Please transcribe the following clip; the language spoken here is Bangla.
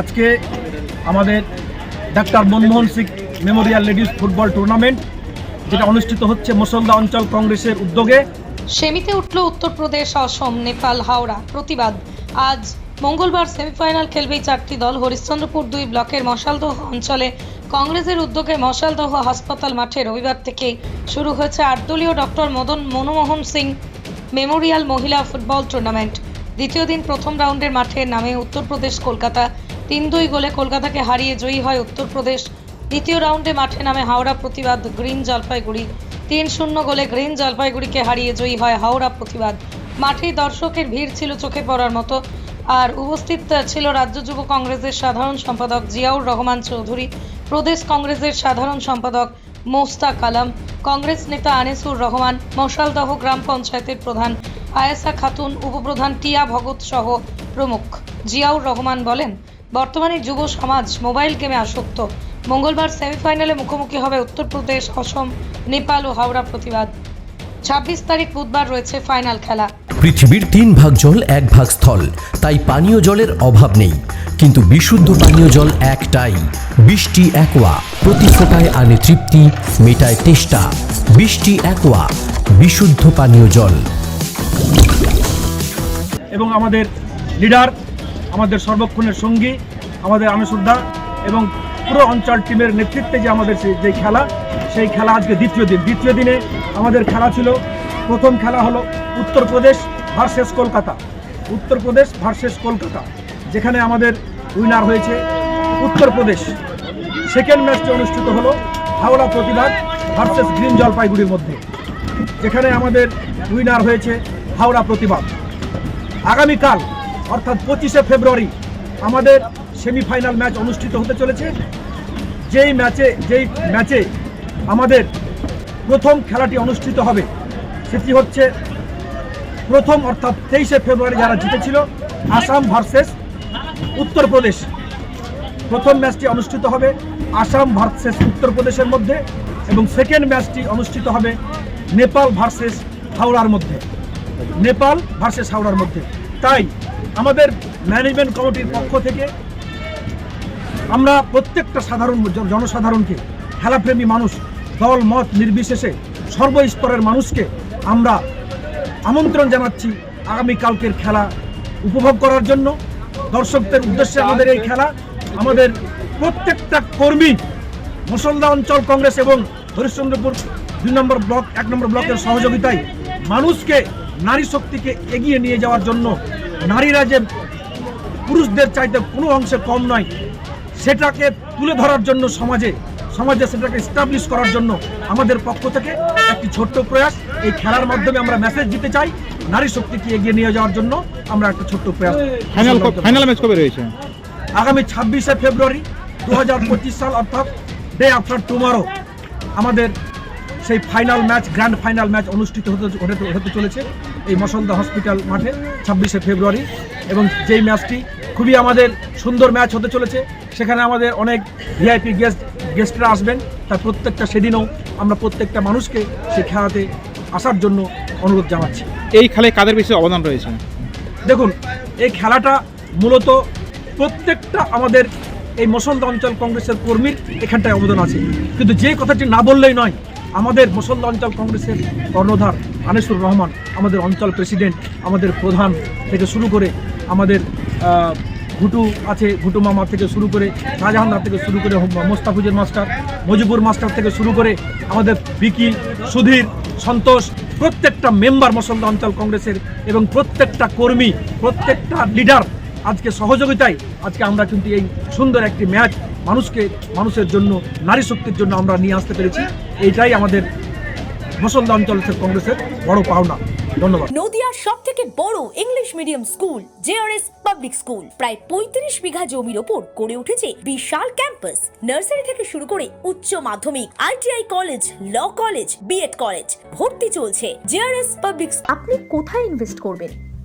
আজকে আমাদের doctor Manmohan Singh memorial ladies football tournament, যেটা অনুষ্ঠিত হচ্ছে মুসলদা অঞ্চল কংগ্রেসের উদ্যোগে। সেমিতে উঠল উত্তরপ্রদেশ, অসম, নেপাল, হাওড়া। প্রতিবাদ। আজ মঙ্গলবার সেমিফাইনাল খেলবে চারটি দল। হরিশ্চন্দ্রপুর দুই ব্লকের মশালদহ অঞ্চলে কংগ্রেসের উদ্যোগে মশালদহ হাসপাতাল মাঠে রবিবার থেকে শুরু হয়েছে আটদলীয় ডক্টর মদন মনমোহন সিং মেমোরিয়াল মহিলা ফুটবল টুর্নামেন্ট। দ্বিতীয় দিন প্রথম রাউন্ডের মাঠে নামে উত্তরপ্রদেশ, কলকাতা। তিন দুই গোলে কলকাতাকে হারিয়ে জয়ী হয় উত্তরপ্রদেশ। দ্বিতীয় রাউন্ডে মাঠে নামে হাওড়া প্রতিবাদ গ্রিন জলপাইগুড়ি। তিন শূন্য গোলে গ্রিন জলপাইগুড়িকে হারিয়ে জয়ী হয় হাওড়া প্রতিবাদ। মাঠেই দর্শকের ভিড় ছিল চোখে পড়ার মতো। আর উপস্থিত ছিল রাজ্য যুব কংগ্রেসের সাধারণ সম্পাদক জিয়াউর রহমান চৌধুরী, প্রদেশ কংগ্রেসের সাধারণ সম্পাদক মোস্তাক আলম, কংগ্রেস নেতা আনিসুর রহমান, মশালদহ গ্রাম পঞ্চায়েতের প্রধান আয়েসা খাতুন, উপপ্রধান টিয়া ভগত সহ প্রমুখ। জিয়াউর রহমান বলেন বর্তমানে যুব সমাজ মোবাইল গেমে আসক্ত। মঙ্গলবার সেমিফাইনালে মুখোমুখি হবে উত্তরপ্রদেশ অসম নেপাল ও হাওড়া প্রতিবাদ। ছাব্বিশ তারিখ বুধবার রয়েছে ফাইনাল খেলা। পৃথিবীর তিন ভাগ জল এক ভাগ স্থল। তাই পানীয় জলের অভাব নেই। কিন্তু বিশুদ্ধ পানীয় জল একটাই। বৃষ্টি একোয়া। প্রতি ফোটায় আনে তৃপ্তি মেটায় তেষ্টা। বৃষ্টি একোয়া। বিশুদ্ধ পানীয় জল। এবং আমাদের লিডার আমাদের সর্বক্ষণের সঙ্গী, আমাদের আমেশুদ্ধা এবং পুরো অঞ্চল টিমের নেতৃত্বে যে আমাদের যে খেলা, সেই খেলা আজকে দ্বিতীয় দিন। দ্বিতীয় দিনে আমাদের খেলা ছিল, প্রথম খেলা হলো উত্তরপ্রদেশ ভার্সেস কলকাতা। উত্তরপ্রদেশ ভার্সেস কলকাতা, যেখানে আমাদের উইনার হয়েছে উত্তরপ্রদেশ। সেকেন্ড ম্যাচটি অনুষ্ঠিত হলো হাওড়া প্রতিবাদ ভার্সেস গ্রিন জলপাইগুড়ির মধ্যে, যেখানে আমাদের উইনার হয়েছে হাওড়া প্রতিবাদ আগামীকাল অর্থাৎ পঁচিশে ফেব্রুয়ারি আমাদের সেমিফাইনাল ম্যাচ অনুষ্ঠিত হতে চলেছে। যেই ম্যাচে যেই ম্যাচে আমাদের প্রথম খেলাটি অনুষ্ঠিত হবে, সেটি হচ্ছে প্রথম অর্থাৎ তেইশে ফেব্রুয়ারি যারা জিতেছিল, আসাম ভার্সেস উত্তরপ্রদেশ। প্রথম ম্যাচটি অনুষ্ঠিত হবে আসাম ভার্সেস উত্তরপ্রদেশের মধ্যে এবং সেকেন্ড ম্যাচটি অনুষ্ঠিত হবে নেপাল ভার্সেস হাওড়ার মধ্যে। নেপাল ভার্সেস হাওড়ার মধ্যে। তাই আমাদের ম্যানেজমেন্ট কমিটির পক্ষ থেকে আমরা প্রত্যেকটা সাধারণ জনসাধারণকে খেলাপ্রেমী মানুষ, দল, মত নির্বিশেষে সর্বস্তরের মানুষকে আমরা আমন্ত্রণ জানাচ্ছি আগামীকালকের খেলা উপভোগ করার জন্য। দর্শকদের উদ্দেশ্যে আমাদের এই খেলা, আমাদের প্রত্যেকটা কর্মী, মুসলদা অঞ্চল কংগ্রেস এবং হরিশ্চন্দ্রপুর দুই নম্বর ব্লক, এক নম্বর ব্লকের সহযোগিতায় মানুষকে, নারী শক্তিকে এগিয়ে নিয়ে যাওয়ার জন্য নারীরা যে পুরুষদের চাইতে কোনো অংশে কম নয় সেটাকে তুলে ধরার জন্য সমাজে সমাজে সেটাকে এস্টাবলিশ করার জন্য আমাদের পক্ষ থেকে একটি ছোট্ট প্রয়াস। এই খেলার মাধ্যমে আমরা মেসেজ দিতে চাই নারী শক্তিকে এগিয়ে নিয়ে যাওয়ার জন্য আমরা একটা ছোট্ট প্রয়াস ফাইনাল ফাইনাল ম্যাচ কবে রয়েছে? আগামী ছাব্বিশে ফেব্রুয়ারি দু হাজার পঁচিশ সাল অর্থাৎ ডে আফটার টুমারো আমাদের সেই final match grand final match অনুষ্ঠিত হতে হতে- হতে চলেছে এই মসলদা হসপিটাল মাঠে ছাব্বিশে ফেব্রুয়ারি। এবং যেই ম্যাচটি খুবই আমাদের সুন্দর ম্যাচ হতে চলেছে। সেখানে আমাদের অনেক ভিআইপি গেস্ট গেস্টরা আসবেন। তার প্রত্যেকটা সেদিনও আমরা প্রত্যেকটা মানুষকে সেই খেলাতে আসার জন্য অনুরোধ জানাচ্ছি। এই খেলায় কাদের বেশি অবদান রয়েছে? দেখুন এই খেলাটা মূলত প্রত্যেকটা আমাদের এই মুসলদা অঞ্চল কংগ্রেসের কর্মীর এখানটায় অবদান আছে। কিন্তু যে কথাটি না বললেই নয় আমাদের মুসলদা অঞ্চল কংগ্রেসের কর্ণধার আনিসুর রহমান, আমাদের অঞ্চল প্রেসিডেন্ট, আমাদের প্রধান থেকে শুরু করে আমাদের ঘুটু আছে, ঘুটু মামা থেকে শুরু করে শাহজাহানদার থেকে শুরু করে মোস্তাফিজুর মাস্টার, মজিবুর মাস্টার থেকে শুরু করে আমাদের বিকি সুধীর, সন্তোষ, প্রত্যেকটা মেম্বার মুসলদা অঞ্চল কংগ্রেসের এবং প্রত্যেকটা কর্মী, প্রত্যেকটা লিডার আজকে সহযোগিতায় আজকে আমরা কিন্তু এই সুন্দর একটি ম্যাচ মানুষকে মানুষের জন্য নারী শক্তির জন্য আমরা নিয়ে আসতে পেরেছি। এইটাই আমাদের মুসলদা অঞ্চল কংগ্রেসের বড় পাওনা। ধন্যবাদ। নদিয়ার সব থেকে বড় English medium school JRS public school. প্রায় পঁয়ত্রিশ বিঘা জমির ওপর গড়ে উঠেছে বিশাল ক্যাম্পাস। নার্সারি থেকে শুরু করে উচ্চ মাধ্যমিক ITI college law college BEd college ভর্তি চলছে। জেআরএস পাবলিক আপনি কোথায় ইনভেস্ট করবেন?